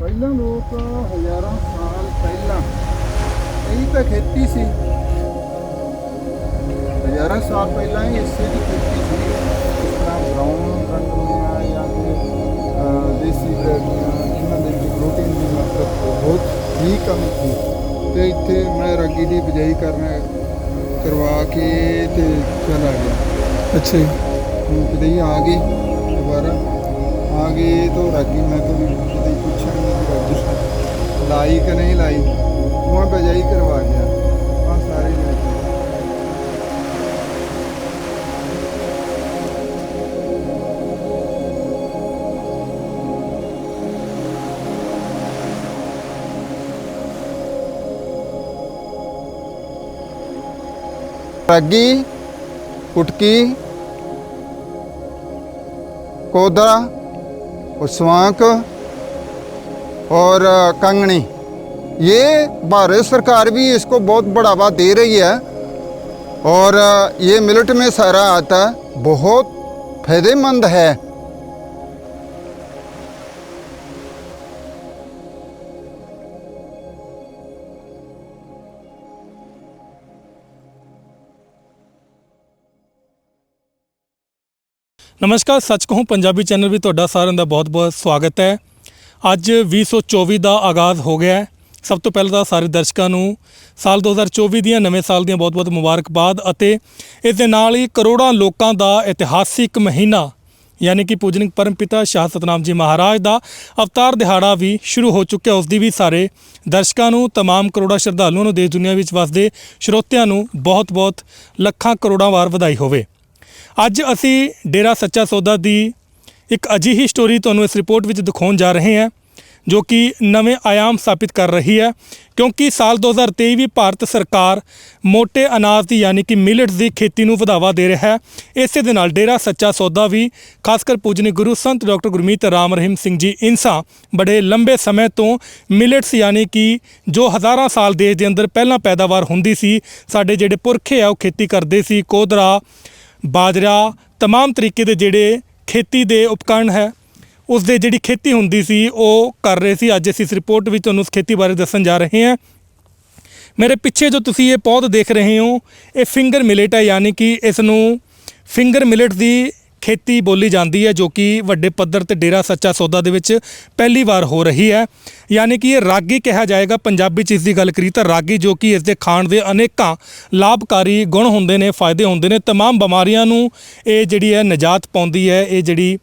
ਪਹਿਲਾਂ ਲੋਕ ਹਜ਼ਾਰਾਂ ਸਾਲ ਪਹਿਲਾਂ ਇਹੀ ਤਾਂ ਖੇਤੀ ਸੀ। ਹਜ਼ਾਰਾਂ ਸਾਲ ਪਹਿਲਾਂ ਹੀ ਇਸੇ ਦੀ ਖੇਤੀ ਸੀ। ਇਸ ਤਰ੍ਹਾਂ ਬਰਾਊਨ ਰੰਗ ਦੀਆਂ ਜਾਂ ਦੇਸੀ ਬਰੈਡੀਆਂ ਇਹਨਾਂ ਦੇ ਵਿੱਚ ਪ੍ਰੋਟੀਨ ਦੀ ਮਾਤਰਾ ਬਹੁਤ ਹੀ ਕਮ ਸੀ। ਤੇ ਇੱਥੇ ਮੈਂ ਰਾਗੀ ਦੀ ਬਿਜਾਈ ਕਰਨਾ ਕਰਵਾ ਕੇ ਤੇ ਚਲਾ ਗਿਆ। ਅੱਛਾ ਜੀ। ਹੁਣ ਹੀ ਆ ਗਏ ਦੁਬਾਰਾ। आगे तो रागी मैं तो नहीं पूछा लाई कि नहीं लाई वहाँ बजाई करवा गया वहाँ सारे लड़के कुटकी कोदरा उस्वांक और कंगनी ये भारत सरकार भी इसको बहुत बढ़ावा दे रही है और ये मिलट में सारा आता है बहुत फ़ायदेमंद है। ਨਮਸਕਾਰ ਸੱਚ ਕਹੂੰ ਪੰਜਾਬੀ ਚੈਨਲ ਵੀ ਤੁਹਾਡਾ ਸਾਰਿਆਂ ਦਾ ਬਹੁਤ-ਬਹੁਤ ਸਵਾਗਤ ਹੈ ਅੱਜ 2024 ਦਾ ਆਗਾਜ਼ ਹੋ ਗਿਆ ਹੈ ਸਭ ਤੋਂ ਪਹਿਲਾਂ ਤਾਂ ਸਾਰੇ ਦਰਸ਼ਕਾਂ ਨੂੰ ਸਾਲ 2024 ਦੀਆਂ ਨਵੇਂ ਸਾਲ ਦੀਆਂ ਬਹੁਤ-ਬਹੁਤ ਮੁਬਾਰਕਬਾਦ ਅਤੇ ਇਸ ਦੇ ਨਾਲ ਹੀ ਕਰੋੜਾਂ ਲੋਕਾਂ ਦਾ ਇਤਿਹਾਸਿਕ ਮਹੀਨਾ ਯਾਨੀ ਕਿ ਪੂਜਨਿਕ ਪਰਮਪਿਤਾ ਸ਼ਾਹ ਸਤਨਾਮ ਜੀ ਮਹਾਰਾਜ ਦਾ ਅਵਤਾਰ ਦਿਹਾੜਾ ਵੀ ਸ਼ੁਰੂ ਹੋ ਚੁੱਕਿਆ ਉਸ ਦੀ ਵੀ ਸਾਰੇ ਦਰਸ਼ਕਾਂ ਨੂੰ तमाम ਕਰੋੜਾਂ ਸ਼ਰਧਾਲੂਆਂ ਨੂੰ ਦੇਸ਼ ਦੁਨੀਆ ਵਿੱਚ ਵਸਦੇ ਸਰੋਤਿਆਂ ਨੂੰ ਬਹੁਤ-ਬਹੁਤ ਲੱਖਾਂ ਕਰੋੜਾਂ ਵਾਰ ਵਧਾਈ ਹੋਵੇ ਅੱਜ ਅਸੀਂ ਡੇਰਾ ਸੱਚਾ ਸੌਦਾ ਦੀ ਇੱਕ ਅਜਿਹੀ ਸਟੋਰੀ ਤੁਹਾਨੂੰ ਇਸ ਰਿਪੋਰਟ ਵਿੱਚ ਦਿਖਾਉਣ ਜਾ ਰਹੇ ਹਾਂ, ਜੋ ਕਿ ਨਵੇਂ ਆਯਾਮ ਸਥਾਪਿਤ ਕਰ ਰਹੀ ਹੈ, ਕਿਉਂਕਿ ਸਾਲ 2023 ਵੀ ਭਾਰਤ ਸਰਕਾਰ ਮੋٹے ਅਨਾਜ ਦੀ ਯਾਨੀ ਕਿ ਮਿਲਟਸ ਦੀ ਖੇਤੀ ਨੂੰ ਵਧਾਵਾ ਦੇ ਰਿਹਾ ਹੈ। ਇਸੇ ਦੇ ਨਾਲ ਡੇਰਾ ਸੱਚਾ ਸੌਦਾ ਵੀ, ਖਾਸ ਕਰ ਪੂਜਨੀ ਗੁਰੂ ਸੰਤ ਡਾਕਟਰ ਗੁਰਮੀਤ ਰਾਮ ਰਹੀਮ ਸਿੰਘ ਜੀ ਇਨਸਾ ਬੜੇ ਲੰਬੇ ਸਮੇਂ ਤੋਂ ਮਿਲਟਸ ਯਾਨੀ ਕਿ ਜੋ ਹਜ਼ਾਰਾਂ ਸਾਲ ਦੇਸ਼ ਦੇ ਅੰਦਰ ਪਹਿਲਾਂ ਪੈਦਾਵਾਰ ਹੁੰਦੀ ਸੀ, ਸਾਡੇ ਜਿਹੜੇ ਪੁਰਖੇ ਆ ਉਹ ਖੇਤੀ ਕਰਦੇ ਸੀ, ਕੋਦਰਾ ਬਾਜਰਾ तमाम ਤਰੀਕੇ ਦੇ ਜਿਹੜੇ ਖੇਤੀ ਦੇ ਉਪਕਰਨ ਹੈ ਉਸ ਦੇ ਜਿਹੜੀ ਖੇਤੀ ਹੁੰਦੀ ਸੀ ਉਹ ਕਰ ਰਹੇ ਸੀ ਅੱਜ ਅਸੀਂ ਇਸ ਰਿਪੋਰਟ ਵਿੱਚ ਤੁਹਾਨੂੰ ਉਸ ਖੇਤੀ ਬਾਰੇ ਦੱਸਣ ਜਾ ਰਹੇ ਹਾਂ ਮੇਰੇ ਪਿੱਛੇ ਜੋ ਤੁਸੀਂ ਇਹ ਪੌਦ ਦੇਖ ਰਹੇ ਹੋ ਇਹ ਫਿੰਗਰ ਮਿਲਟ ਹੈ ਯਾਨੀ ਕਿ ਇਸ ਨੂੰ ਫਿੰਗਰ ਮਿਲਟ ਦੀ ਖੇਤੀ ਬੋਲੀ ਜਾਂਦੀ ਹੈ ਜੋ ਕਿ ਵੱਡੇ ਪੱਧਰ ਤੇ ਡੇਰਾ ਸੱਚਾ ਸੌਦਾ ਦੇ ਵਿੱਚ ਪਹਿਲੀ ਵਾਰ ਹੋ ਰਹੀ ਹੈ ਯਾਨੀ ਕਿ ਇਹ ਰਾਗੀ ਕਿਹਾ ਜਾਏਗਾ ਪੰਜਾਬੀ ਚ ਇਸ ਦੀ ਗੱਲ ਕਰੀ ਤਾਂ ਰਾਗੀ ਜੋ ਕਿ ਇਸ ਦੇ ਖਾਣ ਦੇ ਅਨੇਕਾਂ ਲਾਭਕਾਰੀ ਗੁਣ ਹੁੰਦੇ ਨੇ ਫਾਇਦੇ ਹੁੰਦੇ ਨੇ तमाम ਬਿਮਾਰੀਆਂ ਨੂੰ ਇਹ ਜਿਹੜੀ ਹੈ ਨਜਾਤ ਪਾਉਂਦੀ ਹੈ ਇਹ ਜਿਹੜੀ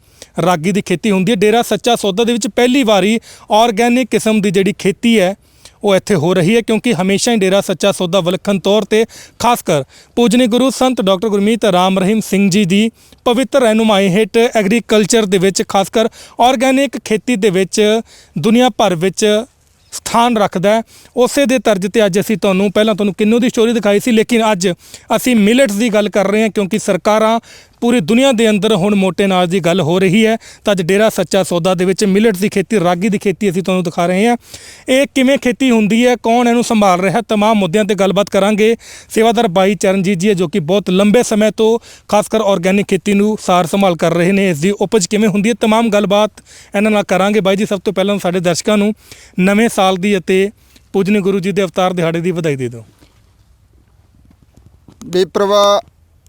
ਰਾਗੀ ਦੀ ਖੇਤੀ ਹੁੰਦੀ ਹੈ ਡੇਰਾ ਸੱਚਾ ਸੌਦਾ ਦੇ ਵਿੱਚ ਪਹਿਲੀ ਵਾਰੀ ਆਰਗੈਨਿਕ ਕਿਸਮ ਦੀ ਜਿਹੜੀ ਖੇਤੀ ਹੈ ਉਹ ਇੱਥੇ ਹੋ ਰਹੀ ਹੈ ਕਿਉਂਕਿ ਹਮੇਸ਼ਾ ਹੀ ਡੇਰਾ ਸੱਚਾ ਸੌਦਾ ਵਿਲੱਖਣ ਤੌਰ ਤੇ ਖਾਸ ਕਰ ਪੂਜਨੀ ਗੁਰੂ ਸੰਤ ਡਾਕਟਰ ਗੁਰਮੀਤ ਰਾਮ ਰਹੀਮ ਸਿੰਘ ਜੀ ਦੀ ਪਵਿੱਤਰ ਰਹਿਨੁਮਾਈ ਹੇਠ ਐਗਰੀਕਲਚਰ ਦੇ ਵਿੱਚ ਖਾਸ ਕਰ ਆਰਗੈਨਿਕ ਖੇਤੀ ਦੇ ਵਿੱਚ ਦੁਨੀਆ ਭਰ ਵਿੱਚ ਸਥਾਨ ਰੱਖਦਾ ਉਸੇ ਦੇ ਤਰਜ ਤੇ ਅੱਜ ਅਸੀਂ ਤੁਹਾਨੂੰ, ਪਹਿਲਾਂ ਤੁਹਾਨੂੰ ਕਿੰਨੂ ਦੀ ਸਟੋਰੀ ਦਿਖਾਈ ਸੀ, ਲੇਕਿਨ ਅੱਜ ਅਸੀਂ ਮਿਲਟਸ ਦੀ ਗੱਲ ਕਰ ਰਹੇ ਹਾਂ ਕਿਉਂਕਿ ਸਰਕਾਰਾਂ ਪੂਰੀ ਦੁਨੀਆ ਦੇ ਅੰਦਰ ਹੁਣ ਮੋਟੇ ਅਨਾਜ ਦੀ ਗੱਲ ਹੋ ਰਹੀ ਹੈ। ਤਾਂ ਅੱਜ ਡੇਰਾ ਸੱਚਾ ਸੌਦਾ ਦੇ ਵਿੱਚ ਮਿਲਟ ਦੀ ਖੇਤੀ, ਰਾਗੀ ਦੀ ਖੇਤੀ ਅਸੀਂ ਤੁਹਾਨੂੰ ਦਿਖਾ ਰਹੇ ਹਾਂ। ਇਹ ਕਿਵੇਂ ਖੇਤੀ ਹੁੰਦੀ ਹੈ, ਕੌਣ ਇਹਨੂੰ ਸੰਭਾਲ ਰਿਹਾ ਤਮਾਮ ਮੁੱਦਿਆਂ ਤੇ ਗੱਲਬਾਤ ਕਰਾਂਗੇ। ਸੇਵਾਦਾਰ ਬਾਈ ਚਰਨਜੀਤ ਜੀ ਜੋ ਕਿ ਬਹੁਤ ਲੰਬੇ ਸਮੇਂ ਤੋਂ ਖਾਸ ਕਰ ਆਰਗੈਨਿਕ ਖੇਤੀ ਨੂੰ ਸਾਰ ਸੰਭਾਲ ਕਰ ਰਹੇ ਨੇ। ਇਸ ਦੀ ਉਪਜ ਕਿਵੇਂ ਹੁੰਦੀ ਹੈ, ਤਮਾਮ ਗੱਲਬਾਤ ਇਹਨਾਂ ਨਾਲ ਕਰਾਂਗੇ। ਬਾਈ ਜੀ, ਸਭ ਤੋਂ ਪਹਿਲਾਂ ਸਾਡੇ ਦਰਸ਼ਕਾਂ ਨੂੰ ਨਵੇਂ ਸਾਲ ਦੀ ਅਤੇ ਪੂਜਨੀ ਗੁਰੂ ਜੀ ਦੇ ਅਵਤਾਰ ਦਿਹਾੜੇ ਦੀ ਵਧਾਈ ਦੇ ਦਿਓ। ਵੀ ਬੇਪਰਵਾ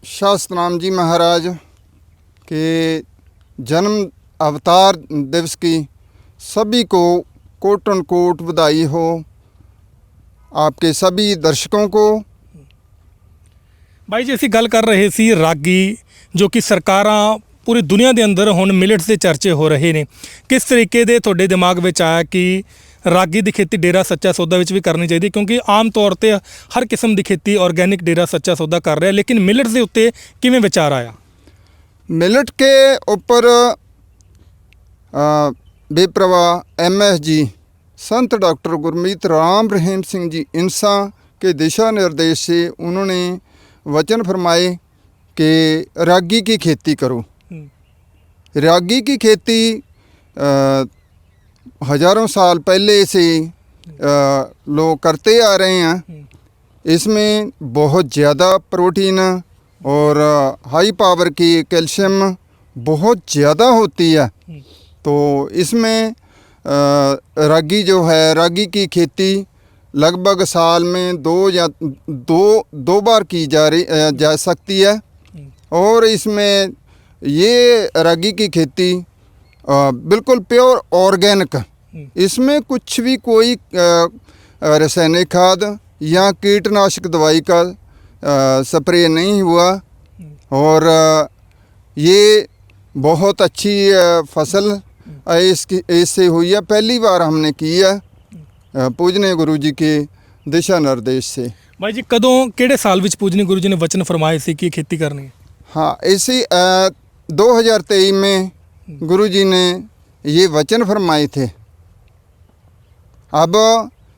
बेप्रवा शास्त्रनाम जी महाराज के जन्म अवतार दिवस की सभी को कोटन कोट बधाई हो आपके सभी दर्शकों को ਬਾਈ ਜੀ ਅਸੀਂ ਗੱਲ ਕਰ ਰਹੇ ਸੀ ਰਾਗੀ ਜੋ ਕਿ ਸਰਕਾਰਾਂ ਪੂਰੀ ਦੁਨੀਆ ਦੇ ਅੰਦਰ ਹੁਣ ਮਿਲਟਸ ਦੇ ਚਰਚੇ ਹੋ ਰਹੇ ਨੇ ਕਿਸ ਤਰੀਕੇ ਦੇ ਤੁਹਾਡੇ ਦਿਮਾਗ ਵਿੱਚ ਆਇਆ ਕਿ ਰਾਗੀ ਦੀ ਖੇਤੀ ਡੇਰਾ ਸੱਚਾ ਸੌਦਾ ਵਿੱਚ ਵੀ ਕਰਨੀ ਚਾਹੀਦੀ ਹੈ? ਕਿਉਂਕਿ ਆਮ ਤੌਰ ਤੇ ਹਰ ਕਿਸਮ ਦੀ ਖੇਤੀ ਆਰਗੈਨਿਕ ਡੇਰਾ ਸੱਚਾ ਸੌਦਾ ਕਰ ਰਿਹਾ ਲੇਕਿਨ ਮਿਲਟਸ ਦੇ ਉੱਤੇ ਕਿਵੇਂ ਵਿਚਾਰ ਆਇਆ मिलट के ऊपर अ, बेप्रवा M S G Sant doctor Gurmeet Ram Rahim Singh ji Insan के दिशा निर्देश से उन्होंने वचन फरमाए कि रागी की खेती करो रागी की खेती अ, हज़ारों साल पहले से लोग करते आ रहे हैं। इसमें बहुत ज़्यादा प्रोटीन और हाई पावर की कैल्शियम बहुत ज़्यादा होती है। तो इसमें रागी जो है, रागी की खेती लगभग साल में दो या, दो दो बार की जा रही जा सकती है। और इसमें ये रागी की खेती बिल्कुल प्योर ऑर्गेनिक इसमें कुछ भी कोई अ, अ, रासायनिक खाद या कीटनाशक दवाई का अ, स्प्रे नहीं हुआ और अ, ये बहुत अच्छी अ, फसल अ, इसकी इससे हुई है पहली बार हमने की है अ, पूजने गुरु जी के दिशा निर्देश से ਬਾਈ ਜੀ ਕਦੋਂ ਕਿਹੜੇ ਸਾਲ ਵਿੱਚ ਪੂਜਨੀ ਗੁਰੂ ਜੀ ਨੇ ਵਚਨ ਫਰਮਾਏ ਸੀ ਕਿ ਇਹ ਖੇਤੀ ਕਰਨੀ ਹੈ हाँ इसी अ, 2023 में गुरु जी ने ये वचन फरमाए थे अब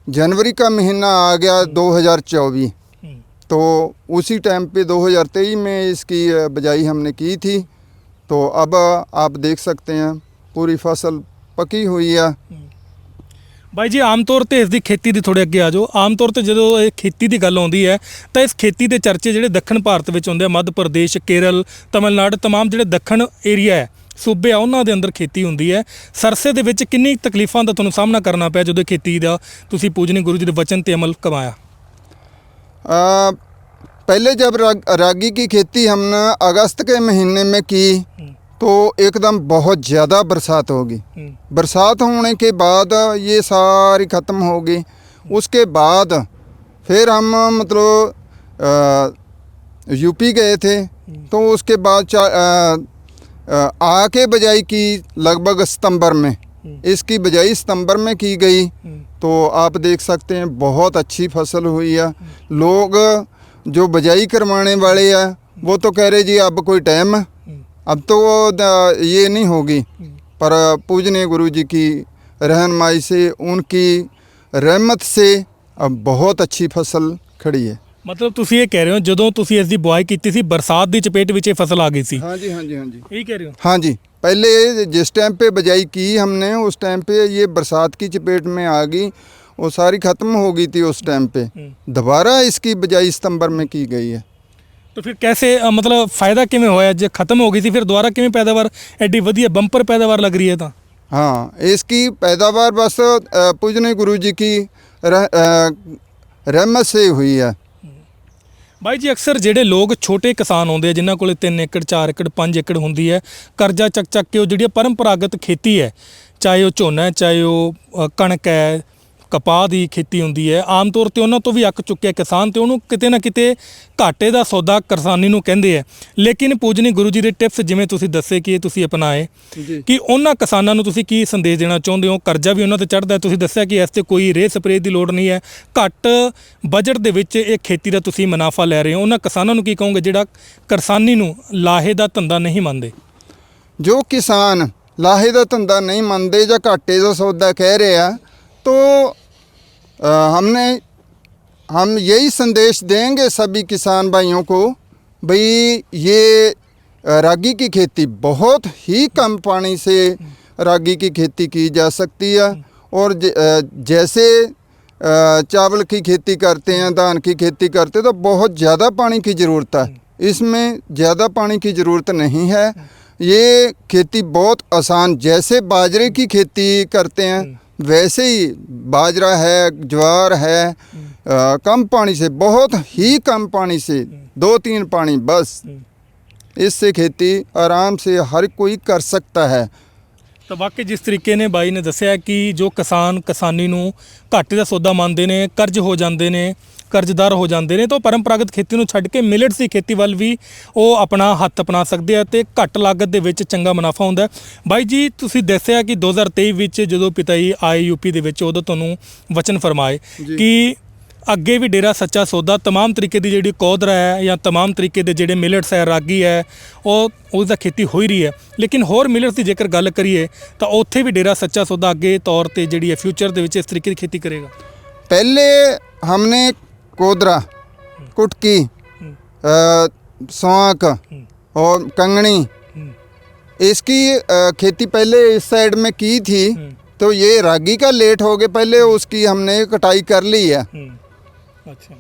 जनवरी का महीना आ गया 2024 तो उसी टाइम पे 2023 में इसकी अ, बिजाई हमने की थी तो अब आप देख सकते हैं पूरी फसल पकी हुई है ਬਾਈ ਜੀ ਆਮ ਤੌਰ ਤੇ ਇਸ ਦੀ ਖੇਤੀ ਦੀ ਥੋੜੇ ਅੱਗੇ ਆ ਜਾਓ ਆਮ ਤੌਰ ਤੇ ਜਦੋਂ ਇਹ ਖੇਤੀ ਦੀ ਗੱਲ ਆਉਂਦੀ ਹੈ ਤਾਂ ਇਸ ਖੇਤੀ ਦੇ ਚਰਚੇ ਜਿਹੜੇ ਦੱਖਣ ਭਾਰਤ ਵਿੱਚ ਹੁੰਦੇ ਆ ਮੱਧ ਪ੍ਰਦੇਸ਼ ਕੇਰਲ ਤਮਿਲਨਾਡੂ तमाम ਜਿਹੜੇ ਦੱਖਣ ਏਰੀਆ ਹੈ ਸੂਬੇ ਆ ਉਹਨਾਂ ਦੇ ਅੰਦਰ ਖੇਤੀ ਹੁੰਦੀ ਹੈ ਸਰਸੇ ਦੇ ਵਿੱਚ ਕਿੰਨੀ ਤਕਲੀਫਾਂ ਦਾ ਤੁਹਾਨੂੰ ਸਾਹਮਣਾ ਕਰਨਾ ਪਿਆ ਜਦੋਂ ਇਹ ਖੇਤੀ ਦਾ ਤੁਸੀਂ ਪੂਜਨੀ ਗੁਰੂ ਜੀ ਦੇ ਵਚਨ ਤੇ ਅਮਲ ਕਮਾਇਆ अ, पहले जब राग, रागी की खेती हमने अगस्त के महीने में की तो एकदम बहुत ज़्यादा बरसात होगी बरसात होने के बाद ये सारी ख़त्म होगी उसके बाद फिर हम मतलब अ, यूपी गए थे तो उसके बाद अ, आके बजाई की लगभग सितंबर में। इसकी बजाई सितंबर में की गई। तो आप देख सकते हैं बहुत अच्छी फ़सल हुई है। लोग जो बजाई करवाने वाले हैं वो तो कह रहे जी अब कोई टाइम है। अब तो ये नहीं होगी। पर पूजने गुरु जी की रहनमाई से उनकी रहमत से अब बहुत अच्छी फ़सल खड़ी है। ਮਤਲਬ ਤੁਸੀਂ ਇਹ ਕਹਿ ਰਹੇ ਹੋ ਜਦੋਂ ਤੁਸੀਂ ਇਸ ਦੀ ਬੁਆਈ ਕੀਤੀ ਸੀ ਬਰਸਾਤ ਦੀ ਚਪੇਟ ਵਿੱਚ ਇਹ ਫਸਲ ਆ ਗਈ ਸੀ हाँ जी हाँ जी हाँ जी ਇਹੀ ਕਹਿ ਰਹੇ ਹੋ हाँ जी पहले जिस टाइम पे बजाई की हमने उस टाइम पे ये बरसात की चपेट में आ गई वो सारी ख़त्म हो गई थी उस टाइम पे दोबारा इसकी बजाई सितंबर में की गई है ਤਾਂ ਫਿਰ ਕੈਸੇ ਅ, ਮਤਲਬ ਫਾਇਦਾ ਕਿਵੇਂ ਹੋਇਆ ਜੇ ਖਤਮ ਹੋ ਗਈ ਸੀ ਫਿਰ ਦੁਬਾਰਾ ਕਿਵੇਂ ਪੈਦਾਵਾਰ ਐਡੀ ਵਧੀਆ ਬੰਪਰ ਪੈਦਾਵਾਰ ਲੱਗ ਰਹੀ ਹੈ ਤਾਂ हाँ इसकी पैदावार बस अ, पूजने गुरु जी की रह, अ, रहमत से हुई है ਬਾਈ ਜੀ ਅਕਸਰ ਜਿਹੜੇ ਲੋਕ ਛੋਟੇ ਕਿਸਾਨ ਹੁੰਦੇ ਆ ਜਿਨ੍ਹਾਂ ਕੋਲੇ 3 ਏਕੜ 4 ਏਕੜ 5 ਏਕੜ ਹੁੰਦੀ ਹੈ ਕਰਜ਼ਾ ਚੱਕ ਚੱਕ ਕੇ ਉਹ ਜਿਹੜੀ ਪਰੰਪਰਾਗਤ ਖੇਤੀ ਹੈ ਚਾਹੇ ਉਹ ਝੋਨਾ ਹੈ ਚਾਹੇ ਉਹ ਅ, ਕਣਕ ਹੈ ਕਪਾਹ ਦੀ ਖੇਤੀ ਹੁੰਦੀ ਹੈ। ਆਮ ਤੌਰ ਤੇ ਉਹਨਾਂ ਤੋਂ ਵੀ ਅੱਕ ਚੁੱਕਿਆ ਕਿਸਾਨ ਤੇ ਉਹਨੂੰ ਕਿਤੇ ਨਾ ਕਿਤੇ ਘਾਟੇ ਦਾ ਸੌਦਾ ਕਿਸਾਨੀ ਨੂੰ ਕਹਿੰਦੇ ਆ। ਲੇਕਿਨ ਪੂਜਨੀ ਗੁਰੂ ਜੀ ਦੇ ਟਿਪਸ ਜਿਵੇਂ ਤੁਸੀਂ ਦੱਸੇ ਕਿ ਇਹ ਤੁਸੀਂ ਅਪਣਾਏ ਕਿ ਉਹਨਾਂ ਕਿਸਾਨਾਂ ਨੂੰ ਤੁਸੀਂ ਕੀ ਸੰਦੇਸ਼ ਦੇਣਾ ਚਾਹੁੰਦੇ ਹੋ? ਕਰਜ਼ਾ ਵੀ ਉਹਨਾਂ ਤੇ ਚੜਦਾ ਤੁਸੀਂ ਦੱਸਿਆ ਕਿ ਇਸ ਤੇ ਕੋਈ ਰੇ ਸਪਰੇ ਦੀ ਲੋੜ ਨਹੀਂ ਹੈ। ਘੱਟ ਬਜਟ ਦੇ ਵਿੱਚ ਇਹ ਖੇਤੀ ਦਾ ਤੁਸੀਂ ਮੁਨਾਫਾ ਲੈ ਰਹੇ ਹੋ। ਉਹਨਾਂ ਕਿਸਾਨਾਂ ਨੂੰ ਕੀ ਕਹੋਗੇ ਜਿਹੜਾ ਕਿਸਾਨੀ ਨੂੰ ਲਾਹੇ ਦਾ ਧੰਦਾ ਨਹੀਂ ਮੰਨਦੇ? ਜੋ ਕਿਸਾਨ ਲਾਹੇ ਦਾ ਧੰਦਾ ਨਹੀਂ ਮੰਨਦੇ ਜਾਂ ਘਾਟੇ ਦਾ ਸੌਦਾ ਕਹਿ ਰਹੇ ਆ तो अ, हमने हम यही संदेश देंगे सभी किसान भाइयों को भाई ये रागी की खेती बहुत ही कम पानी से रागी की खेती की जा सकती है। और जैसे चावल की खेती करते हैं धान की खेती करते हैं तो बहुत ज़्यादा पानी की ज़रूरत है। इसमें ज़्यादा पानी की ज़रूरत नहीं है। ये खेती बहुत आसान जैसे बाजरे की खेती करते हैं वैसे ही बाजरा है ज्वार है अ, कम पानी से बहुत ही कम पानी से दो तीन पानी बस इससे खेती आराम से हर कोई कर सकता है ਤਾਂ ਵਾਕਈ ਜਿਸ ਤਰੀਕੇ ਨੇ ਬਾਈ ਨੇ ਦੱਸਿਆ ਕਿ ਜੋ ਕਿਸਾਨ ਕਿਸਾਨੀ ਨੂੰ ਘਾਟੇ ਦਾ ਸੌਦਾ ਮੰਨਦੇ ਨੇ ਕਰਜ਼ ਹੋ ਜਾਂਦੇ ਨੇ ਕਰਜ਼ਦਾਰ ਹੋ ਜਾਂਦੇ ਨੇ ਤਾਂ ਉਹ ਪਰੰਪਰਾਗਤ ਖੇਤੀ ਨੂੰ ਛੱਡ ਕੇ ਮਿਲਟਸ ਦੀ ਖੇਤੀ ਵੱਲ ਵੀ ਉਹ ਆਪਣਾ ਹੱਥ ਅਪਣਾ ਸਕਦੇ ਆ ਤੇ ਘੱਟ ਲਾਗਤ ਦੇ ਵਿੱਚ ਚੰਗਾ ਮੁਨਾਫਾ ਹੁੰਦਾ ਹੈ। ਬਾਈ ਜੀ ਤੁਸੀਂ ਦੱਸਿਆ ਕਿ 2023 ਵਿੱਚ ਜਦੋਂ ਪਿਤਾ ਜੀ ਆਏ ਯੂਪੀ ਦੇ ਵਿੱਚ ਉਦੋਂ ਤੁਹਾਨੂੰ ਵਚਨ ਫਰਮਾਏ ਜੀ। ਕਿ ਅੱਗੇ ਵੀ ਡੇਰਾ ਸੱਚਾ ਸੌਦਾ तमाम ਤਰੀਕੇ ਦੀ ਜਿਹੜੀ ਕੋਦਰਾ ਹੈ ਜਾਂ तमाम ਤਰੀਕੇ ਦੇ ਜਿਹੜੇ ਮਿਲਟਸ ਹੈ ਰਾਗੀ ਹੈ ਉਹ ਉਸ ਦਾ ਖੇਤੀ ਹੋ ਹੀ ਰਹੀ ਹੈ ਲੇਕਿਨ ਹੋਰ ਮਿਲਟਸ ਦੀ ਜੇਕਰ ਗੱਲ ਕਰੀਏ ਤਾਂ ਉੱਥੇ ਵੀ ਡੇਰਾ ਸੱਚਾ ਸੌਦਾ ਅੱਗੇ ਤੌਰ ਤੇ ਜਿਹੜੀ ਹੈ ਫਿਊਚਰ ਦੇ ਵਿੱਚ ਇਸ ਤਰੀਕੇ ਦੀ ਖੇਤੀ ਕਰੇਗਾ पहले हमने कोदरा कुटकी अ, सौंक और कंगनी हम्म, इसकी अ, खेती पहले इस साइड में की थी हम्म, तो ये रागी का लेट हो गया पहले उसकी हमने कटाई कर ली है ਹੂੰ ਅੱਛਾ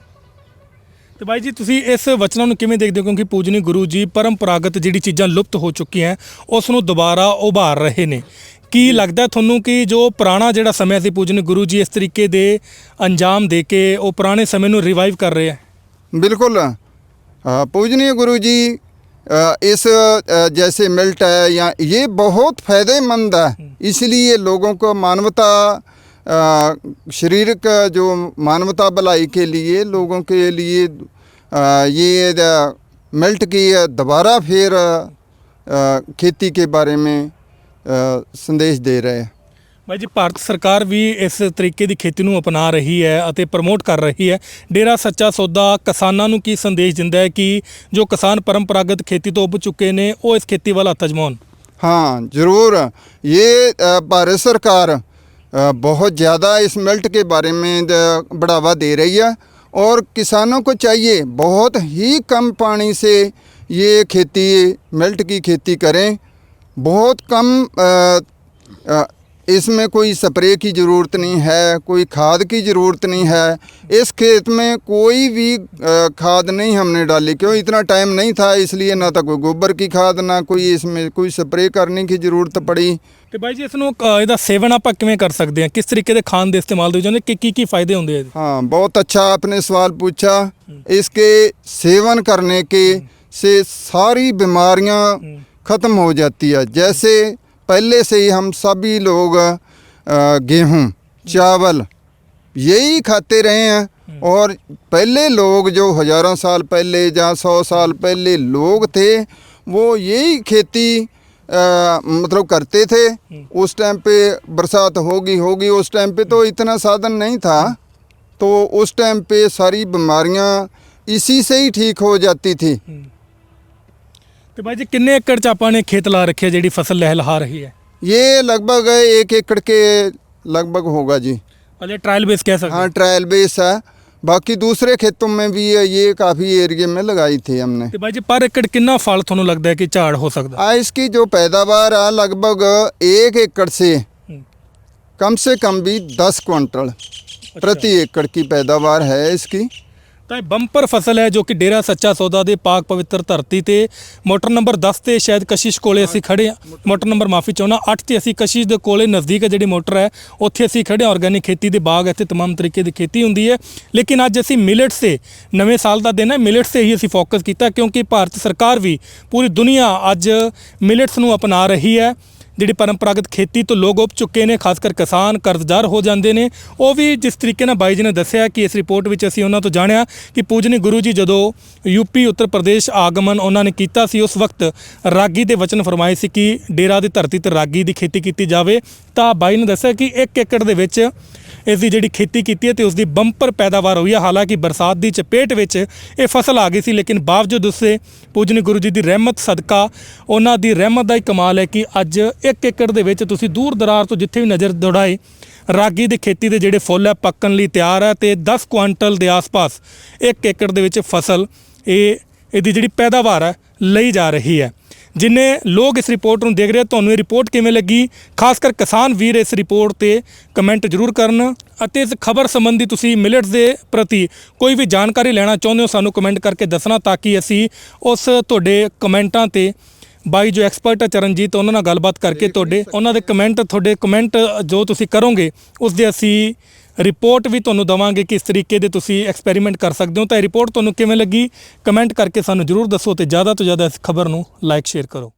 ਤੇ ਬਾਈ ਜੀ ਤੁਸੀਂ ਇਸ ਵਚਨਾਂ ਨੂੰ ਕਿਵੇਂ ਦੇਖਦੇ ਹੋ ਕਿਉਂਕਿ ਪੂਜਨੀ ਗੁਰੂ ਜੀ ਪਰੰਪਰਾਗਤ ਜਿਹੜੀ ਚੀਜ਼ਾਂ ਲੁਪਤ ਹੋ ਚੁੱਕੀਆਂ ਉਸ ਨੂੰ ਦੁਬਾਰਾ ਉਭਾਰ ਰਹੇ ਨੇ ਕੀ ਲੱਗਦਾ ਤੁਹਾਨੂੰ ਕਿ ਜੋ ਪੁਰਾਣਾ ਜਿਹੜਾ ਸਮੇਂ ਸੀ ਪੂਜਨ ਗੁਰੂ ਜੀ ਇਸ ਤਰੀਕੇ ਦੇ ਅੰਜਾਮ ਦੇ ਕੇ ਉਹ ਪੁਰਾਣੇ ਸਮੇਂ ਨੂੰ ਰਿਵਾਈਵ ਕਰ ਰਹੇ ਆ बिल्कुल अ, पूजनीय गुरु जी अ, इस अ, जैसे मिल्ट है या ये बहुत फायदेमंद है इसलिए लोगों को मानवता अ, शारीरिक जो मानवता भलाई के लिए लोगों के लिए अ, ये द- मिल्ट की दोबारा फिर अ, खेती के बारे में अ, संदेश दे रहे हैं ਬਾਈ ਜੀ ਭਾਰਤ ਸਰਕਾਰ ਵੀ ਇਸ ਤਰੀਕੇ ਦੀ ਖੇਤੀ ਨੂੰ ਅਪਣਾ ਰਹੀ ਹੈ ਅਤੇ ਪ੍ਰਮੋਟ ਕਰ ਰਹੀ ਹੈ ਡੇਰਾ ਸੱਚਾ ਸੌਦਾ ਕਿਸਾਨਾਂ ਨੂੰ ਕੀ ਸੰਦੇਸ਼ ਦਿੰਦਾ ਹੈ ਕਿ ਜੋ ਕਿਸਾਨ ਪਰੰਪਰਾਗਤ ਖੇਤੀ ਤੋਂ ਉੱਭ ਚੁੱਕੇ ਨੇ ਉਹ ਇਸ ਖੇਤੀ ਵੱਲ ਹੱਥ ਅਜਮਾਉਣ हाँ जरूर ये अ, भारत सरकार अ, बहुत ज़्यादा इस मिल्ट के बारे में द- बढ़ावा दे रही है और किसानों को चाहिए बहुत ही कम पानी से ये खेती मिल्ट की खेती करें बहुत कम अ, अ, इसमें कोई स्प्रे की ज़रूरत नहीं है कोई खाद की ज़रूरत नहीं है इस खेत में कोई भी अ, खाद नहीं हमने डाली क्यों इतना टाइम नहीं था इसलिए ना तो कोई गोबर की खाद ना कोई इसमें कोई स्प्रे करने की ज़रूरत पड़ी ਤੇ ਬਾਈ ਜੀ ਇਸ ਨੂੰ ਅ, ਇਹਦਾ ਸੇਵਨ ਆਪਾਂ ਕਿਵੇਂ ਕਰ ਸਕਦੇ ਹਾਂ ਕਿਸ ਤਰੀਕੇ ਦੇ ਖਾਣ ਦੇ ਇਸਤੇਮਾਲ ਦੇ ਜਾਂਦੇ ਕਿ ਕੀ ਕੀ ਫਾਇਦੇ ਹੁੰਦੇ ਆ ਇਹਦੇ हाँ बहुत अच्छा आपने सवाल पूछा इसके सेवन करने के से सारी बीमारियां ख़त्म हो जाती है जैसे पहले से ही हम सभी लोग अ, गेहूं चावल यही खाते रहे हैं और पहले लोग जो हजारों साल पहले या सौ साल पहले लोग थे वो यही खेती अ, मतलब करते थे उस टाइम पे बरसात होगी होगी उस टाइम पे तो इतना साधन नहीं था तो उस टाइम पे सारी बीमारियां इसी से ही ठीक हो जाती थी ਤੇ ਬਾਈ ਜੀ ਕਿੰਨੇ ਏਕੜ ਚ ਆਪਾਂ ਨੇ ਖੇਤ ਲਾ ਰੱਖਿਆ ਜਿਹੜੀ ਫਸਲ ਲਹਿ ਲਹਾ ਰਹੀ ਹੈ ये लगभग एक एकड़ के लगभग होगा जी ਅਜੇ ਟ੍ਰਾਇਲ ਬੇਸ ਕਹਿ ਸਕਦੇ हाँ ट्रायल बेस है बाकी दूसरे खेतों में भी है, ये काफ़ी एरिया में लगाई थी हमने ਤੇ ਬਾਈ ਜੀ ਪਰ ਏਕੜ ਕਿੰਨਾ ਫਲ ਤੁਹਾਨੂੰ ਲੱਗਦਾ ਹੈ ਕਿ ਝਾੜ ਹੋ ਸਕਦਾ आ, इसकी जो पैदावार है लगभग एक एकड़ से हम्म। कम से कम भी दस क्विंटल प्रति एकड़ की पैदावार है इसकी ਤਾਂ ਇਹ ਬੰਪਰ ਫਸਲ ਹੈ ਜੋ ਕਿ ਡੇਰਾ ਸੱਚਾ ਸੌਦਾ ਦੇ ਪਾਕ ਪਵਿੱਤਰ ਧਰਤੀ ਤੇ ਮੋਟਰ ਨੰਬਰ 10 ਤੇ ਸ਼ਾਇਦ ਕਸ਼ਿਸ਼ ਕੋਲੇ ਅਸੀਂ ਖੜੇ ਹਾਂ ਮੋਟਰ ਨੰਬਰ ਮਾਫੀ ਚਾਹੁੰਦਾ 8 ਤੇ ਅਸੀਂ ਕਸ਼ਿਸ਼ ਦੇ ਕੋਲੇ ਨਜ਼ਦੀਕ ਹੈ ਜਿਹੜੀ ਮੋਟਰ ਹੈ ਉੱਥੇ ਅਸੀਂ ਖੜੇ ਹਾਂ ਆਰਗੈਨਿਕ ਖੇਤੀ ਦੇ ਬਾਗ ਇੱਥੇ तमाम ਤਰੀਕੇ ਦੀ ਖੇਤੀ ਹੁੰਦੀ ਹੈ ਲੇਕਿਨ ਅੱਜ ਅਸੀਂ ਮਿਲਟਸ ਤੇ ਨਵੇਂ ਸਾਲ ਦਾ ਦਿਨ ਹੈ ਮਿਲਟਸ ਤੇ ਹੀ ਅਸੀਂ ਫੋਕਸ ਕੀਤਾ ਕਿਉਂਕਿ ਭਾਰਤ ਸਰਕਾਰ ਵੀ ਪੂਰੀ ਦੁਨੀਆ ਅੱਜ ਮਿਲਟਸ ਨੂੰ ਅਪਣਾ ਰਹੀ ਹੈ ਜਿਹੜੀ ਪਰੰਪਰਾਗਤ ਖੇਤੀ ਤੋਂ ਲੋਕ ਉੱਭ ਚੁੱਕੇ ਨੇ, ਖਾਸ ਕਰ ਕਿਸਾਨ ਕਰਜ਼ਦਾਰ ਹੋ ਜਾਂਦੇ ਨੇ, ਉਹ ਵੀ ਜਿਸ ਤਰੀਕੇ ਨਾਲ ਬਾਈ ਜੀ ਨੇ ਦੱਸਿਆ ਕਿ ਇਸ ਰਿਪੋਰਟ ਵਿੱਚ ਅਸੀਂ ਉਹਨਾਂ ਤੋਂ ਜਾਣਿਆ ਕਿ ਪੂਜਨੀ ਗੁਰੂ ਜੀ ਜਦੋਂ ਯੂਪੀ ਉੱਤਰ ਪ੍ਰਦੇਸ਼ ਆਗਮਨ ਉਹਨਾਂ ਨੇ ਕੀਤਾ ਸੀ, ਉਸ ਵਕਤ ਰਾਗੀ ਦੇ ਵਚਨ ਫਰਮਾਏ ਸੀ ਕਿ ਡੇਰਾ ਦੀ ਧਰਤੀ ਤੇ ਰਾਗੀ ਦੀ ਖੇਤੀ ਕੀਤੀ ਜਾਵੇ। ਤਾਂ ਬਾਈ ਨੇ ਦੱਸਿਆ ਕਿ 1 ਏਕੜ ਦੇ ਵਿੱਚ ਇਸ ਦੀ ਜਿਹੜੀ ਖੇਤੀ ਕੀਤੀ ਹੈ ਤੇ ਉਸ ਦੀ ਬੰਪਰ ਪੈਦਾਵਾਰ ਹੋਈ ਹੈ। ਹਾਲਾਂਕਿ ਬਰਸਾਤ ਦੀ ਚਪੇਟ ਵਿੱਚ ਇਹ ਫਸਲ ਆ ਗਈ ਸੀ, ਲੇਕਿਨ ਬਾਵਜੂਦ ਉਸੇ ਪੂਜਨੀ ਗੁਰੂ ਜੀ ਦੀ ਰਹਿਮਤ ਸਦਕਾ ਉਹਨਾਂ ਦੀ ਰਹਿਮਤ ਦਾ ਹੀ ਕਮਾਲ ਹੈ ਕਿ ਅੱਜ 1 ਏਕੜ ਦੇ ਵਿੱਚ ਤੁਸੀਂ ਦੂਰ ਦਰਾਰ ਤੋਂ ਜਿੱਥੇ ਵੀ ਨਜ਼ਰ ਦੌੜਾਏ, ਰਾਗੀ ਦੀ ਖੇਤੀ ਦੇ ਜਿਹੜੇ ਫੁੱਲ ਹੈ, ਪੱਕਣ ਲਈ ਤਿਆਰ ਹੈ ਤੇ 10 ਕੁਆਂਟਲ ਦੇ ਆਸ-ਪਾਸ 1 ਏਕੜ ਦੇ ਵਿੱਚ ਫਸਲ ਇਹ ਇਹਦੀ ਜਿਹੜੀ ਪੈਦਾਵਾਰ ਹੈ, ਲਈ ਜਾ ਰਹੀ ਹੈ। ਜਿੰਨੇ ਲੋਕ ਇਸ ਰਿਪੋਰਟ ਨੂੰ ਦੇਖ ਰਹੇ ਤੁਹਾਨੂੰ ਇਹ ਰਿਪੋਰਟ ਕਿਵੇਂ ਲੱਗੀ? ਖਾਸ ਕਰ ਕਿਸਾਨ ਵੀਰ ਇਸ ਰਿਪੋਰਟ ਤੇ ਕਮੈਂਟ ਜ਼ਰੂਰ ਕਰਨ ਅਤੇ ਇਸ ਖਬਰ ਸੰਬੰਧੀ ਤੁਸੀਂ ਮਿਲਟਸ ਦੇ ਪ੍ਰਤੀ ਕੋਈ ਵੀ ਜਾਣਕਾਰੀ ਲੈਣਾ ਚਾਹੁੰਦੇ ਹੋ ਸਾਨੂੰ ਕਮੈਂਟ ਕਰਕੇ ਦੱਸਣਾ ਤਾਂ ਕਿ ਅਸੀਂ ਉਸ ਤੁਹਾਡੇ ਕਮੈਂਟਾਂ ਤੇ ਬਾਈ ਜੋ ਐਕਸਪਰਟ ਹੈ ਚਰਨਜੀਤ ਉਹਨਾਂ ਨਾਲ ਗੱਲਬਾਤ ਕਰਕੇ ਤੁਹਾਡੇ ਉਹਨਾਂ ਦੇ ਕਮੈਂਟ ਤੁਹਾਡੇ ਕਮੈਂਟ ਜੋ ਤੁਸੀਂ ਕਰੋਗੇ ਉਸ ਦੇ ਅਸੀਂ ਰਿਪੋਰਟ ਵੀ ਤੁਹਾਨੂੰ ਦਵਾਂਗੇ ਕਿਸ ਤਰੀਕੇ ਦੇ ਤੁਸੀਂ ਐਕਸਪੈਰੀਮੈਂਟ ਕਰ ਸਕਦੇ ਹੋ। ਤਾਂ ਇਹ ਰਿਪੋਰਟ ਤੁਹਾਨੂੰ ਕਿਵੇਂ ਲੱਗੀ? ਕਮੈਂਟ ਕਰਕੇ ਸਾਨੂੰ ਜਰੂਰ ਦੱਸੋ ਤੇ ਜ਼ਿਆਦਾ ਤੋਂ ਜ਼ਿਆਦਾ ਇਸ ਖਬਰ ਨੂੰ ਲਾਈਕ ਸ਼ੇਅਰ ਕਰੋ।